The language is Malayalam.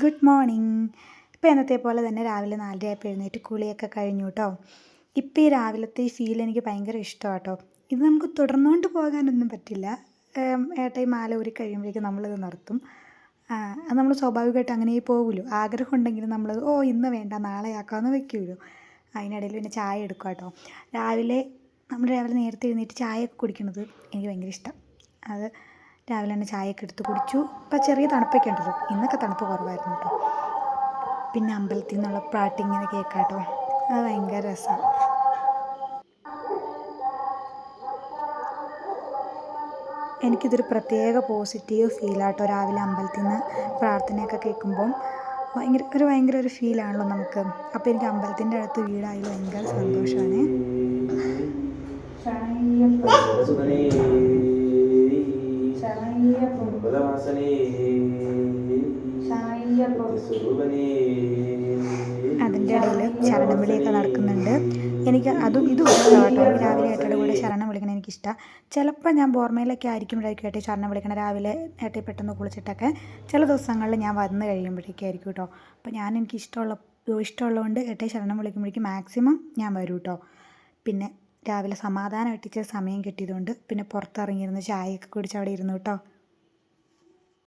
Good morning. ഇപ്പോൾ എന്നത്തെ പോലെ തന്നെ രാവിലെ നാലര ആയപ്പോൾ എഴുന്നേറ്റ് കുളിയൊക്കെ കഴിഞ്ഞു കേട്ടോ ഇപ്പോൾ ഈ രാവിലത്തെ ഫീൽ എനിക്ക് ഭയങ്കര ഇഷ്ടമാണ് കേട്ടോ ഇത് നമുക്ക് തുടർന്നുകൊണ്ട് പോകാനൊന്നും പറ്റില്ല. ഏട്ടായി മാല ഊരി കഴിയുമ്പോഴേക്കും നമ്മളിത് നിർത്തും. അത് നമ്മൾ സ്വാഭാവികമായിട്ട് അങ്ങനെ പോകുമല്ലോ ആഗ്രഹം ഉണ്ടെങ്കിലും നമ്മൾ ഓ ഇന്ന് വേണ്ട നാളെ ആക്കാമെന്ന് വെക്കുമല്ലോ അതിനിടയിൽ പിന്നെ ചായ എടുക്കുക കേട്ടോ. രാവിലെ നമ്മൾ രാവിലെ നേരത്തെ എഴുന്നേറ്റ് ചായയൊക്കെ കുടിക്കുന്നത് എനിക്ക് ഭയങ്കര ഇഷ്ടം. അത് രാവിലെ തന്നെ ചായയൊക്കെ എടുത്ത് കുടിച്ചു. ഇപ്പം ചെറിയ തണുപ്പൊക്കെ ഉണ്ടല്ലോ ഇന്നൊക്കെ തണുപ്പ് കുറവായിരുന്നു കേട്ടോ പിന്നെ അമ്പലത്തിൽ നിന്നുള്ള പ്രാട്ടി ഇങ്ങനെ കേൾക്കാട്ടോ. കേട്ടോ അത് ഭയങ്കര രസമാണ് എനിക്കിതൊരു പ്രത്യേക പോസിറ്റീവ് ഫീലാട്ടോ രാവിലെ അമ്പലത്തിൽ നിന്ന് പ്രാർത്ഥനയൊക്കെ കേൾക്കുമ്പം. ഭയങ്കര ഒരു ഭയങ്കര ഒരു ഫീലാണല്ലോ നമുക്ക്. അപ്പോൾ എനിക്ക് അമ്പലത്തിന്റെ അടുത്ത് വീടായാലും ഭയങ്കര സന്തോഷമാണ് അതിന്റെ ഇടയിൽ ശരണം വിളിയൊക്കെ നടക്കുന്നുണ്ട്. എനിക്ക് അതും ഇതും ഇഷ്ടമാണ് കേട്ടോ. എനിക്ക് രാവിലെ ഏട്ടയുടെ കൂടെ ശരണം വിളിക്കണം എനിക്കിഷ്ടമാണ് ചിലപ്പോൾ ഞാൻ ബോർമയിലൊക്കെ ആയിരിക്കുമ്പോഴായിരിക്കും ഏട്ടയെ ശരണം വിളിക്കണം രാവിലെ ഏട്ടയെ പെട്ടെന്ന് കുളിച്ചിട്ടൊക്കെ ചില ദിവസങ്ങളിൽ ഞാൻ വന്ന് കഴിയുമ്പോഴേക്കും ആയിരിക്കും കേട്ടോ. അപ്പോൾ ഞാൻ എനിക്ക് ഇഷ്ടമുള്ള ഇഷ്ടമുള്ളതുകൊണ്ട് ഏട്ടയെ ശരണം വിളിക്കുമ്പോഴേക്കും മാക്സിമം ഞാൻ വരും കേട്ടോ. പിന്നെ രാവിലെ സമാധാനം ഇട്ടിച്ച് സമയം കിട്ടിയതുകൊണ്ട് പിന്നെ പുറത്തിറങ്ങിയിരുന്ന് ചായയൊക്കെ കുടിച്ച് അവിടെ ഇരുന്നു കേട്ടോ.